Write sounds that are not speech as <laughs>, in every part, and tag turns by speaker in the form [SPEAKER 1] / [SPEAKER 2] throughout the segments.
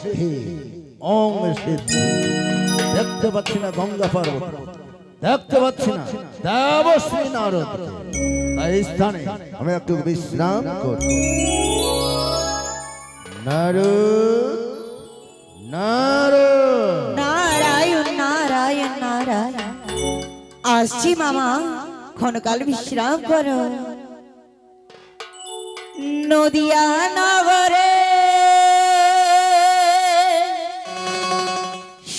[SPEAKER 1] সিদ্ধি ওং সিদ্ধি। দেখতে পাচ্ছি না গঙ্গা পার্বত দেখতে পাচ্ছি না দেবশ্রী নারদ। এই স্থানে আমি একটু বিশ্রাম করি নারদ নারদ।
[SPEAKER 2] নারায়ণ নারায়ণ নারায়ণ। আসছি মামা, ক্ষণকাল বিশ্রাম করো। নদিয়া নগরে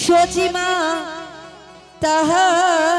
[SPEAKER 2] সচিমা তাহলে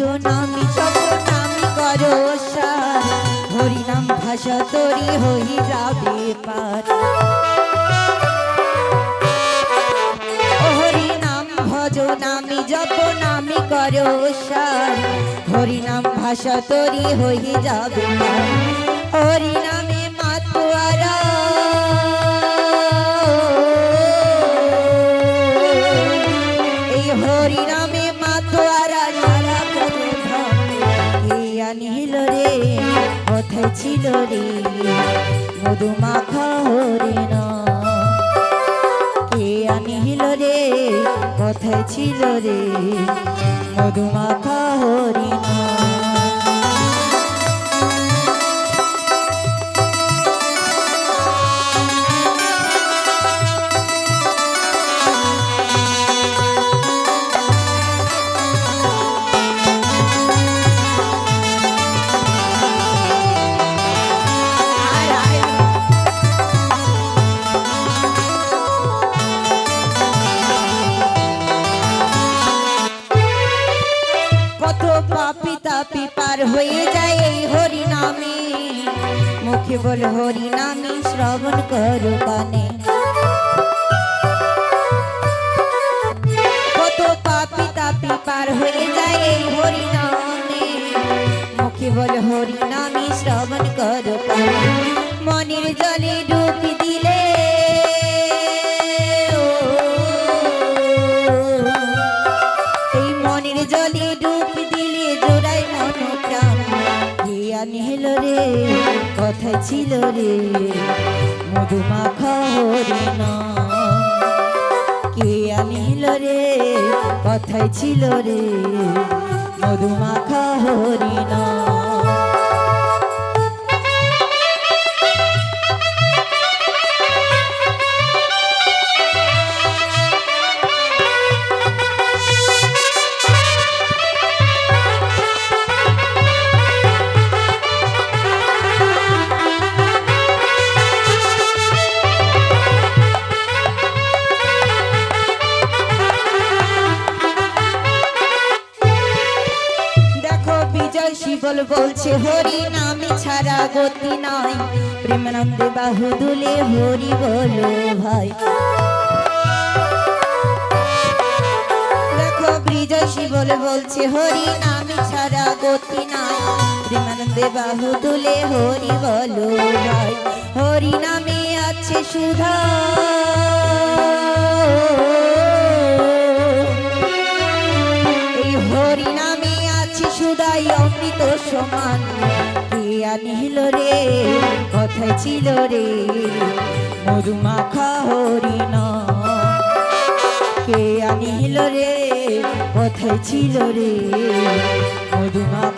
[SPEAKER 2] নাম ভজ নামি করো সার। হরি নাম ভাষা তরি হই যাবে পার। নাম জপ নামি করো সার। হরি নাম ভাষা তরি হই যাবে পার। হরি ছিল রে। মধুমাখা হরিণ কে আনিল রে? কোথায় ছিল রে। মধুমাখা হরিণা শ্রবণ করো কানে কত পাপি তাপি পার হয়ে যায় এই হরি নামে মুখে বল হরি নামে শ্রবণ করো কানে মনের জলে ডুবি দিলে এই মনের জলে ডুব দিলে রে কথায় ছিল রে। আনিল রে? কথাই ছিল রে। মধুমাখা হরিণা বিজয় বলছে, হরি নামে ছাড়া গতি নাই। প্রেমানন্দে বাহু দুলে হরি বলো ভাই। দেখো বিজয় শিবল বলছে, হরি নামে ছাড়া গতি নাই। প্রেমানন্দে বাহু দুলে হরি বলো ভাই। হরি নামে আছে সুধা। এই হরি নামে সুদাই অমৃত সমান। কে আনিল রে? কথায় ছিল রে। মধুমাখা হরিণ। কে আনিল রে? কথায় ছিল রে। মধুমাখা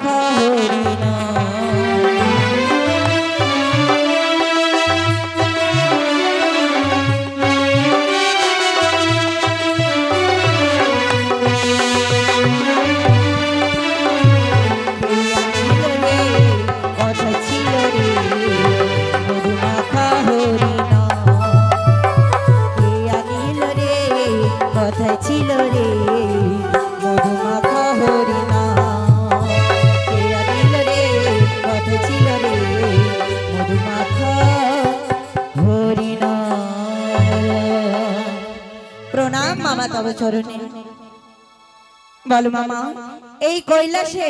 [SPEAKER 2] বলো মামা এই কৈলাসে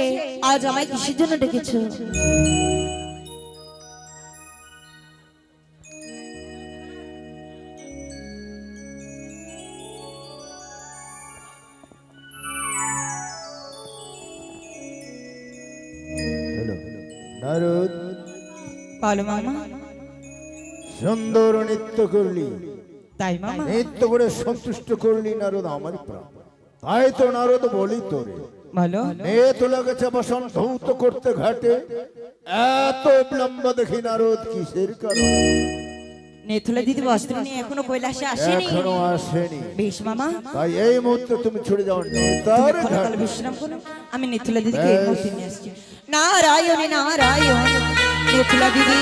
[SPEAKER 2] আজ আমায় কিসের জন্য ডেকেছো?
[SPEAKER 1] নারদ।
[SPEAKER 2] বলো মামা।
[SPEAKER 1] সুন্দর নৃত্য করলি।
[SPEAKER 2] তাই মামা।
[SPEAKER 1] নৃত্য করে সন্তুষ্ট করলি নারদ আমার প্রাণ। তাই তো নারদ বলি তোরে।
[SPEAKER 2] বলো
[SPEAKER 1] মেয়ে তো লাগেছে বসন ধৌত করতে ঘাটে। এত বিলম্ব দেখি নারদ কিসের কারণ?
[SPEAKER 2] নেথুলা দিদি বস্ত্র নিয়ে এখনও কৈলাসে আসেনি।
[SPEAKER 1] এখনও আসেনি।
[SPEAKER 2] বেশ মামা।
[SPEAKER 1] তাই এই মুহূর্তে তুমি ছুটে যাও নেতার ঘাটে।
[SPEAKER 2] বিশ্রাম করো। আমি নেথুলা দিদিকে এই
[SPEAKER 1] বেশ।
[SPEAKER 2] মুহূর্তে নিয়ে আসছি। নারায়ণ নারায়ণ। নেথুলা দিদি।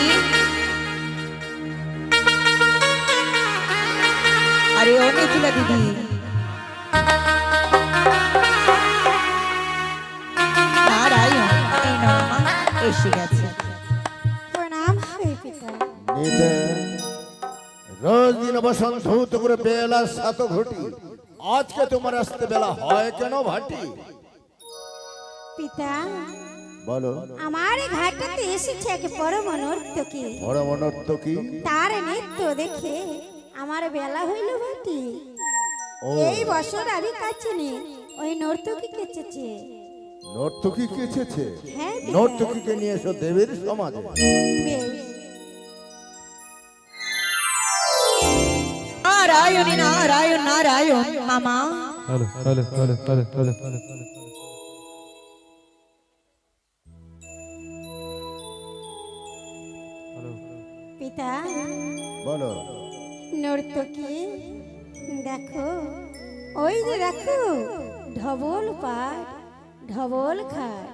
[SPEAKER 2] আরে ও নেথুলা দিদি। এসে গেছে
[SPEAKER 1] নিতে রোজ দিন বসন ধৌত করে বেলা। সাত ঘটি আজকে তোমার আসতে বেলা হয় কেন ভাটি
[SPEAKER 3] পিতা
[SPEAKER 1] বলো
[SPEAKER 3] আমার এই এসেছে এক পরম নর্তকী
[SPEAKER 1] বড় অনর্থ কি
[SPEAKER 3] তার নৃত্য দেখে আমার বেলা হইল ভাটি। এই বছর আমি কাচিনি ওই নর্তকী কেচেছে।
[SPEAKER 1] নর্তকী কেছেছে
[SPEAKER 3] হ্যাঁ
[SPEAKER 1] নর্তকীকে নিয়ে এসো দেবীর সমাজে।
[SPEAKER 2] নারায়ণ নারায়ণ নারায়ণ মামা।
[SPEAKER 4] hello, hello, hello, hello, hello. Hello.
[SPEAKER 3] পিতা।
[SPEAKER 1] বলো।
[SPEAKER 3] নর্তকী। দেখো, ওই যে দেখো, ঢবল পাট, ঢবল খাট,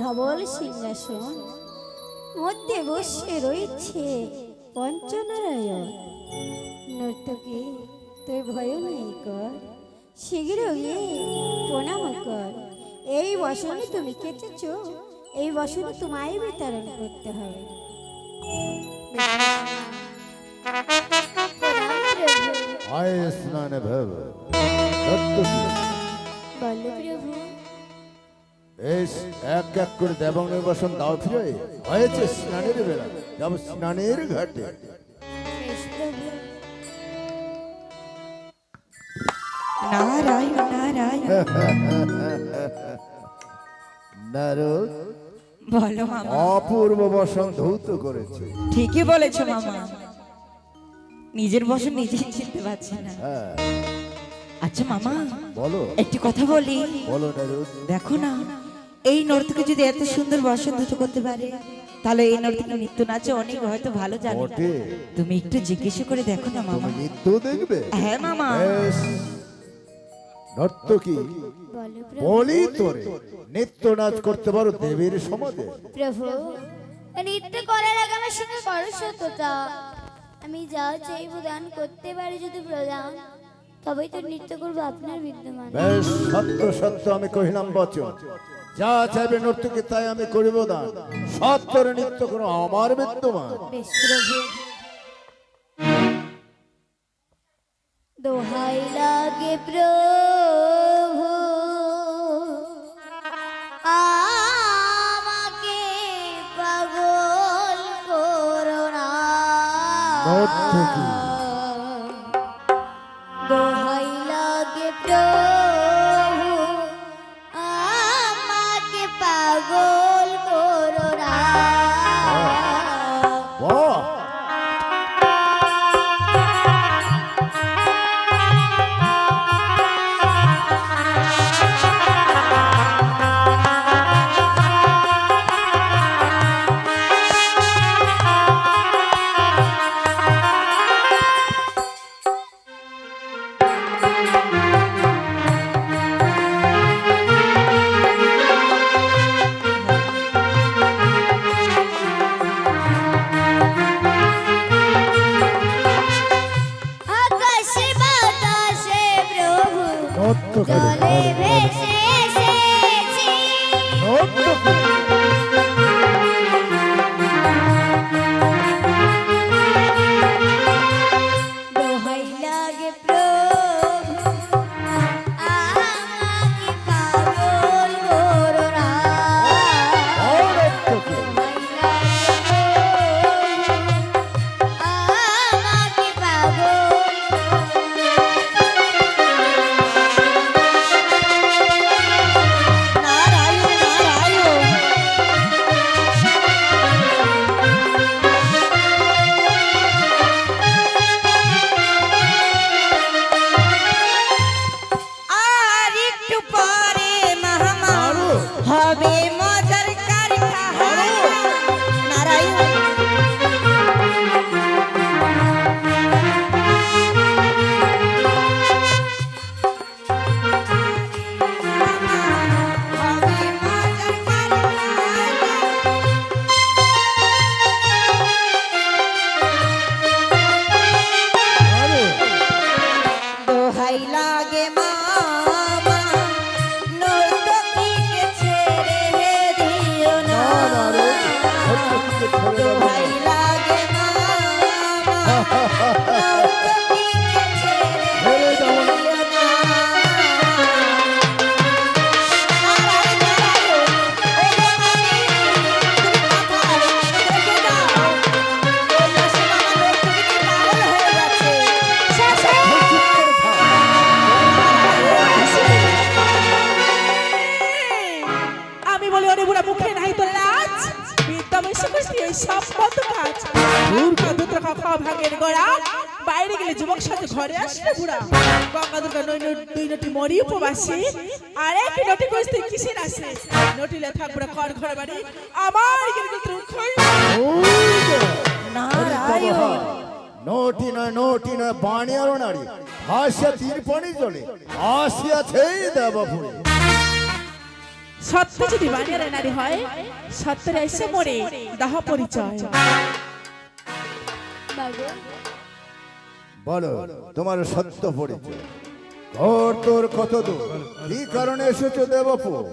[SPEAKER 3] ঢবল সিংহাসন, মধ্যে বসে রয়েছে পঞ্চনারায়ণ। নর্তকী, তুই ভয় নাই কর শীঘ্র গিয়ে প্রণাম কর। এই বসনে তুমি কেচেছ, এই বসনে তোমায় বিতরণ করতে হবে।
[SPEAKER 1] আয় স্নান ভব
[SPEAKER 3] প্রভু
[SPEAKER 1] বেশ এক এক করে দাও ফিরে। হয়েছে স্নানের বেলা। যাব স্নানের ঘাটে।
[SPEAKER 2] নারায়ণ নারায়ণ। <laughs>
[SPEAKER 1] নারদ
[SPEAKER 2] বলো মামা।
[SPEAKER 1] অপূর্ব বসন ধৌত করেছে।
[SPEAKER 2] ঠিকই বলেছ মামা। নিজের বসন নিজেই চিনতে পারছি না।
[SPEAKER 1] হ্যাঁ।
[SPEAKER 2] আচ্ছা মামা
[SPEAKER 1] বলো।
[SPEAKER 2] একটি কথা বলি।
[SPEAKER 1] বলো
[SPEAKER 2] দেখো না এই নর্তকে যদি এত সুন্দর বসন্ত করতে পারে তাহলে এই নর্তকে নৃত্য নাচে অনেক হয়তো ভালো জানে।
[SPEAKER 1] বটে।
[SPEAKER 2] তুমি একটু জিজ্ঞেস করে দেখো না মামা।
[SPEAKER 1] তুমি নৃত্য দেখবে?
[SPEAKER 2] হ্যাঁ মামা।
[SPEAKER 1] নর্তকী
[SPEAKER 3] বলো প্রভু।
[SPEAKER 1] বলি তোরে নৃত্য নাচ করতে পারো দেবীর সমাজে।
[SPEAKER 3] প্রভু নৃত্য করার আগে আমার সঙ্গে করো সত্যতা যা চাই দান করতে পারে যদি প্রদান তবেই তো নৃত্য করব আপনার বিদ্যমান।
[SPEAKER 1] বেশ সত্য সত্য আমি কহিলাম বচন। যা চাইবে নর্তকী তাই আমি করিব দান। সত্যের নৃত্য করো আমার বিদ্যমান।
[SPEAKER 3] বেশ প্রভু। দোহাই লাগে প্রভু।
[SPEAKER 5] যুবক সাথে ঘরে আসলে বুড়া? গঙ্গা দুর্গা নই দুই নটি মরি উপবাসী। আর এক নটি কইতে কিসের আসে নটিলে থাক বুড়া ঘর ঘর বাড়ি। আমার কিন্তু
[SPEAKER 2] নারায়ণ।
[SPEAKER 1] নটি নয় নটি নয় বাণিয়ারও নারী। হাসিয়া তীর পানি জলে আসিয়াছেই দেবপুরে।
[SPEAKER 5] সত্য যদি নারী হয় সত্যের এসে মরে দাহ পরিচয়।
[SPEAKER 3] বাগো
[SPEAKER 1] বলো তোমার সত্য পরিচয়। ঘর তোর কত দূর? কি কারণে এসেছ দেবপুর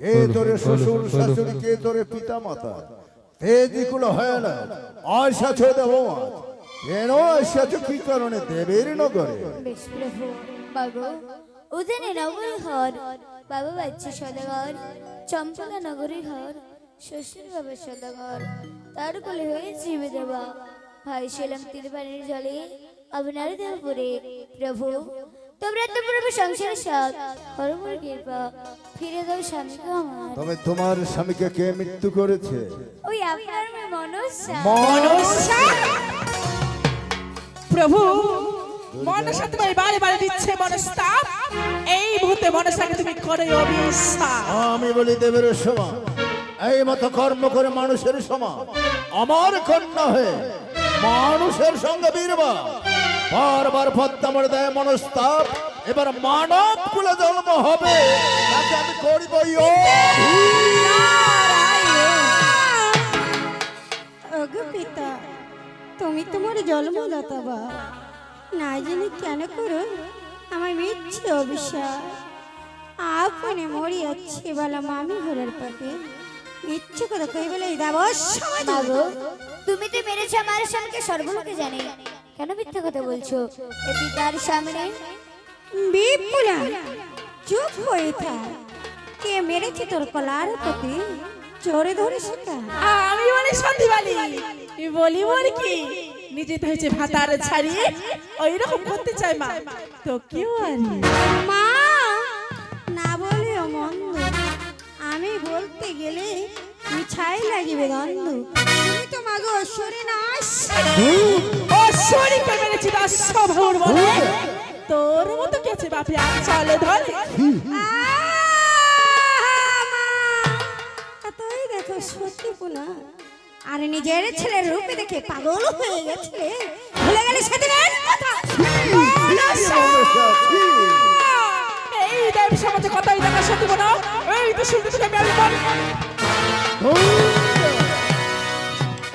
[SPEAKER 1] কে তোরে শ্বশুর শাশুড়ি কে তোরে পিতা মাতা তেজিগুলো হয় না আসাছো দেবমা কেন আসাছো কি কারণে? দেবের নগরে।
[SPEAKER 3] প্রভু বাগো নগরী ঘর বাবা বাচ্চা সদাগর চম্পলা নগরী ঘর শ্বশুর বাবা সদাগর তার কোলে হয়েছে দেবা। ভাই ছিলাম তিরপানির জলে আপনার প্রভু তোমরা তো প্রভু সংসার সাথ হরমুর কৃপা ফিরে দাও স্বামীকে আমার
[SPEAKER 1] তবে তোমার স্বামীকে কে মৃত্যু করেছে?
[SPEAKER 3] ওই আপনার মনসা।
[SPEAKER 1] মনসা।
[SPEAKER 5] প্রভু মনসা তোমায় বারে বারে দিচ্ছে মনস্তাপ। এই মুহূর্তে মনসাকে তুমি করে অবিশ্বাস
[SPEAKER 1] আমি বলি দেবের সমান এই মতো কর্ম করে মানুষের সমান আমার কন্যা হয়ে মানুষের সঙ্গে বীরবা বারবার পদ্মামর দেয় মনস্তাপ এবার মানব কুলে জন্ম হবে। তাকে আমি করিব
[SPEAKER 6] ওগো পিতা তুমি তোমার জন্মদাতা বা। না জানি কেন করো? আমার মিচ্ছে অবিশ্বাস আপনি মরিয়াচ্ছে বলা মামি ঘরের পাতে মিচ্ছে কথা কই বলে দেব
[SPEAKER 3] তুমি তো মেরেছো আমার স্বামীকে সর্বলোকে জানে। কেন মিথ্যা কথা বলছো? এ পিতার সামনে?
[SPEAKER 6] বিপুলা চুপ হয়ে থাক। কে মেরেছে তোর কলার প্রতি? চোরে ধরে শেখা
[SPEAKER 5] আমি বলি সন্ধিবালি। বলি বল কি? নিজে তো হয়েছে ভাতার ছাড়িয়ে ওই রকম করতে চাই মা। তো কেউ আর
[SPEAKER 6] মা না বলেও মন্দ। আমি বলতে গেলে মিছাই লাগিবে দ্বন্দ্ব তুমি তো মাগো সরে না
[SPEAKER 5] ও শরীরকে মেরেছি ভোর বলে। তোর মতো কেছে বাপি আর চলে ধরে
[SPEAKER 6] তুই দেখো সত্যি পুনা আর নিজের ছেলের রূপে দেখে পাগল হয়ে গেছে ভুলে গেলে সেদিনের কথা।
[SPEAKER 5] এই দেব সমাজে কথাই দেখা সত্যি বলো এই তো শুনতে শুনে আমি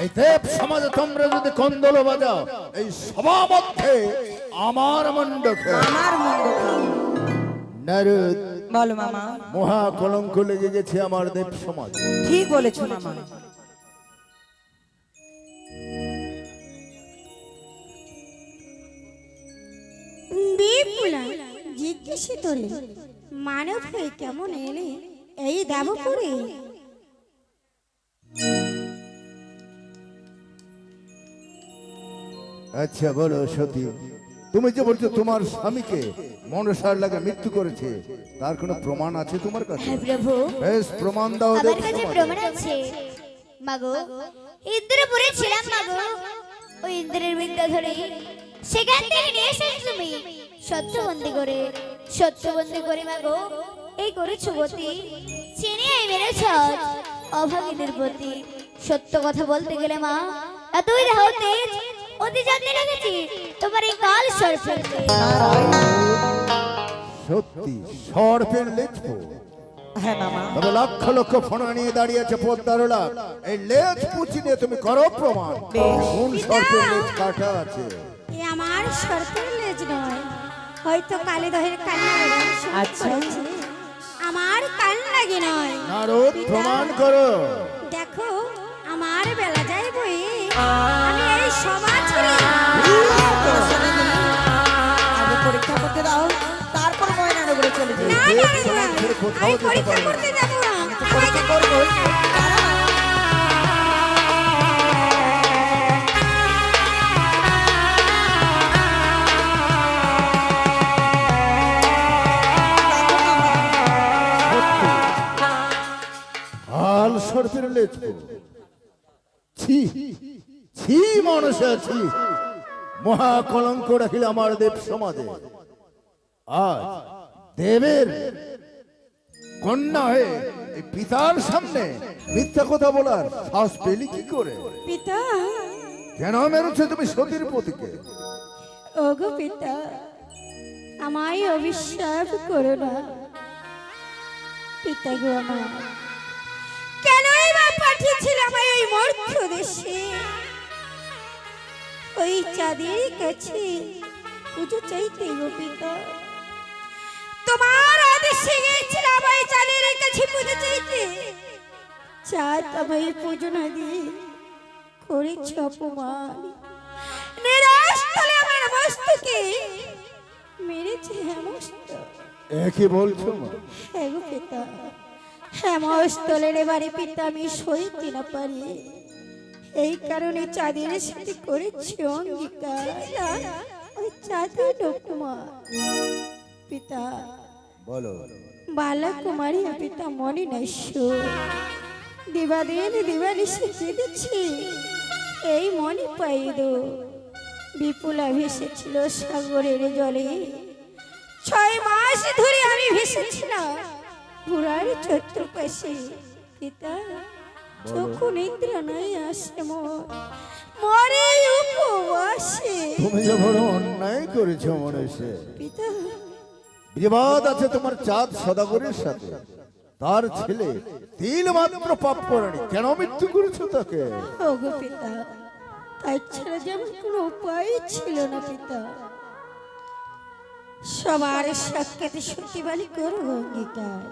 [SPEAKER 1] এই দেব সমাজে তোমরা যদি কন্দল বাজাও এই সভা মধ্যে আমার মণ্ডকে
[SPEAKER 2] আমার মন্দ
[SPEAKER 1] নারদ
[SPEAKER 2] বলো মামা।
[SPEAKER 1] মহা কলঙ্ক লেগে গেছে আমার দেব সমাজ।
[SPEAKER 2] ঠিক বলেছ মামা।
[SPEAKER 6] বিপুলা জিজ্ঞেস তোরে মানব হয়ে কেমন এলে এই দেব
[SPEAKER 1] আচ্ছা বলো সতী। তুমি যে বলছো তোমার স্বামীকে মনসার লাগে মৃত্যু করেছে তার কোনো প্রমাণ আছে তোমার কাছে?
[SPEAKER 3] হ্যাঁ প্রভু।
[SPEAKER 1] বেশ প্রমাণ দাও
[SPEAKER 3] আমার কাছে প্রমাণ আছে। মাগো ইন্দ্রপুরে ছিলাম মাগো। ওই ইন্দ্রের বিদ্যা ধরে সেখান থেকে নিয়ে এসেছি তুমি। সত্যবন্দি করে সত্যবন্দি করে মাগো। এই করেছ গতি চিনি এই মেরেছ। অভাগীদের প্রতি সত্য কথা বলতে গেলে মা এতই দেহ তেজ অতি যত্নে রেখেছি। তোমার এই কাল
[SPEAKER 1] সত্যি সর্পের
[SPEAKER 2] হ্যাঁ মামা।
[SPEAKER 1] তবে লক্ষ লক্ষ ফোনা নিয়ে দাঁড়িয়ে আছে এই লেজ পুচি নিয়ে তুমি করো প্রমাণ। কোন সর্পের লেজ কাটা আছে?
[SPEAKER 6] এ আমার সরকার লেজ নয়। হয়তো কালী দহের
[SPEAKER 2] আচ্ছা।
[SPEAKER 6] আমার কান লাগে নয়।
[SPEAKER 1] নারদ প্রমাণ করো।
[SPEAKER 6] দেখো আমার বেলা যাই বই। আমি এই
[SPEAKER 2] আগে পরীক্ষা করতে দাও তারপর ময়নানগরে
[SPEAKER 1] হাল সর্পের লেজ ছি। ছি মানুষে আছি মহা কলঙ্ক রাখিল আমার দেব সমাজে। আজ দেবের কন্যা হয়ে পিতার সামনে মিথ্যা কথা বলার সাহস পেলি কি করে?
[SPEAKER 6] পিতা।
[SPEAKER 1] কেন মেরেছে তুমি সতীর পতিকে?
[SPEAKER 6] ওগো পিতা আমায় অবিশ্বাস করো না। পিতা গো আমার কেনই বা পাঠিয়েছিল আমায় ওই মূর্খ দেশে? ওই চাঁদের কাছে পুজো চাইতে গো পিতা তোমার আদেশে গিয়েছিলাম ওই চাঁদের কাছে পুজো চাইতে। চাঁদ আমায় পুজো না দিয়ে করেছ অপমান। নিরাশ তলে আমার মস্তকে মেরেছে হেমস্ত।
[SPEAKER 1] একই বলছো মা?
[SPEAKER 6] হ্যাঁ গো পিতা এবারে পিতা আমি সইতে না পারি। এই কারণে চাঁদের সাথে করেছি অঙ্গীকার। ওই চাঁদের পিতা।
[SPEAKER 1] বলো।
[SPEAKER 6] বালা কুমারী পিতা মনে নাই দিবাদিন দিবানিশে কেঁদেছি। এই মনে পাই দো। বিপুলা ভেসেছিল সাগরের জলে। ছয় মাস ধরে আমি ভেসেছিলাম। ঘোড়ার চতুর্পাশে পিতা। চক্ষু নিদ্রা নাই আসে মোর উপবাসে।
[SPEAKER 1] তুমি যে বড় অন্যায় করেছ মনীষে
[SPEAKER 6] পিতা
[SPEAKER 1] বিবাদ আছে তোমার চাঁদ সদাগরের সাথে। তার ছেলে তিন মাত্র পাপ করেনি। কেন মৃত্যু করেছ তাকে?
[SPEAKER 6] ওগো পিতা তাই ছাড়া যেমন কোনো উপায় ছিল না পিতা। সবার সাক্ষাতে সত্যিবালি করো অঙ্গীকার।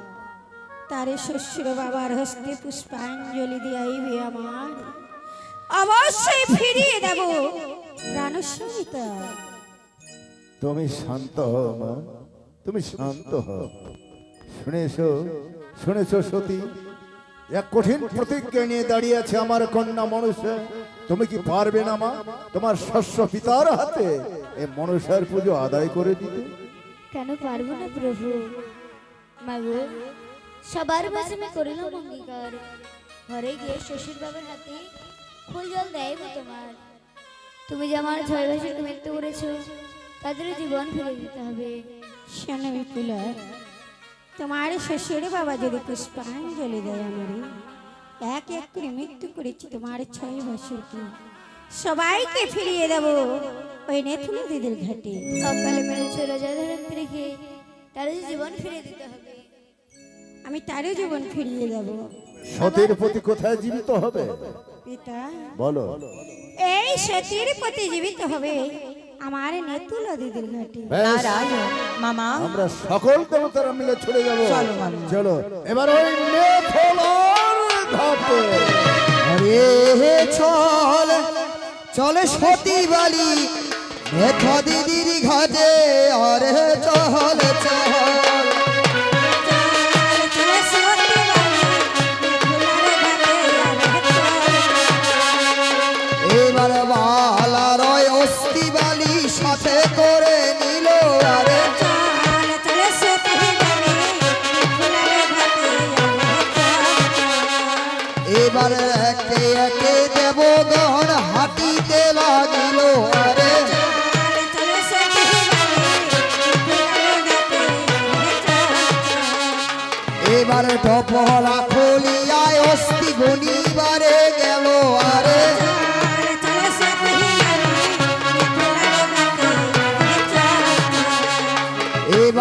[SPEAKER 6] তারে শ্বশুর বাবার হস্তে পুষ্পাঞ্জলি দিয়াইবে আমার। অবশ্যই ফিরিয়ে দেব।
[SPEAKER 1] তুমি শান্ত হও মা তুমি শান্ত হও। শুনেছো শুনেছো সতী এক কঠিন প্রতিজ্ঞা নিয়ে দাঁড়িয়ে আছে আমার কন্যা মনুষ্য। তুমি কি পারবে না মা তোমার শস্য পিতার হাতে এই মনুষ্যের পুজো আদায় করে দিতে?
[SPEAKER 3] কেন পারব না প্রভু? মাগো সবার মাঝে আমি করিলাম অঙ্গীকার। ঘরে গিয়ে শ্বশুর বাবার হাতে ফুল জল দেয় তোমার। তুমি যে আমার ছয় বছর মৃত্যু করেছ তাদের জীবন ফিরে দিতে হবে।
[SPEAKER 6] শোনো বিপুলা তোমার শ্বশুর বাবা যদি পুষ্পাঞ্জলি দেয় আমারে এক এক করে মৃত্যু করেছি তোমার ছয় বছরকে সবাইকে ফিরিয়ে দেব ওই নেথুন দিদির ঘাটে।
[SPEAKER 3] সকালে মেরেছো রাজা ধরিত্রীকে তাদের জীবন ফিরে দিতে হবে।
[SPEAKER 6] আমি তারও জীবন ফিরিয়ে দেব
[SPEAKER 1] সতীর প্রতি কোথায় জীবিত হবে?
[SPEAKER 6] পিতা
[SPEAKER 1] বলো।
[SPEAKER 6] এই সতীর প্রতি জীবিত হবে আমার নেতুলা দিদির ঘাটে।
[SPEAKER 2] নারায়ণ মামা।
[SPEAKER 1] আমরা সকল দেবতারা মিলে চলে যাব।
[SPEAKER 2] চলো, মামা।
[SPEAKER 1] চলো এবার ওই নেথলার ঘাটে।
[SPEAKER 7] আরে চল চলে সতী বালি মেথা দিদির ঘাটে। আরে চল চলে।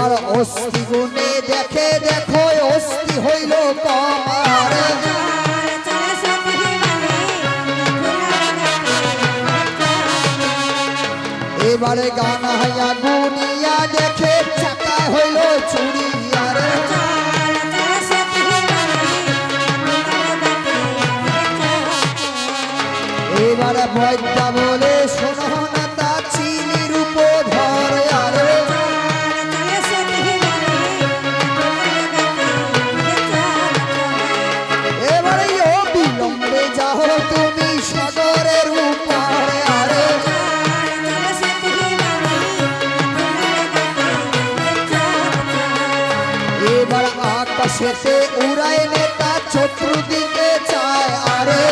[SPEAKER 7] এবার অস্থি গুনে দেখে দেখো, অস্থি হইল কমার এবারে গান হাইয়া গুনিয়া দেখে চাকা হইল চুরিয়ার আকাশেতে উড়ায় নেতা চতুর্দিকে চায় আরে।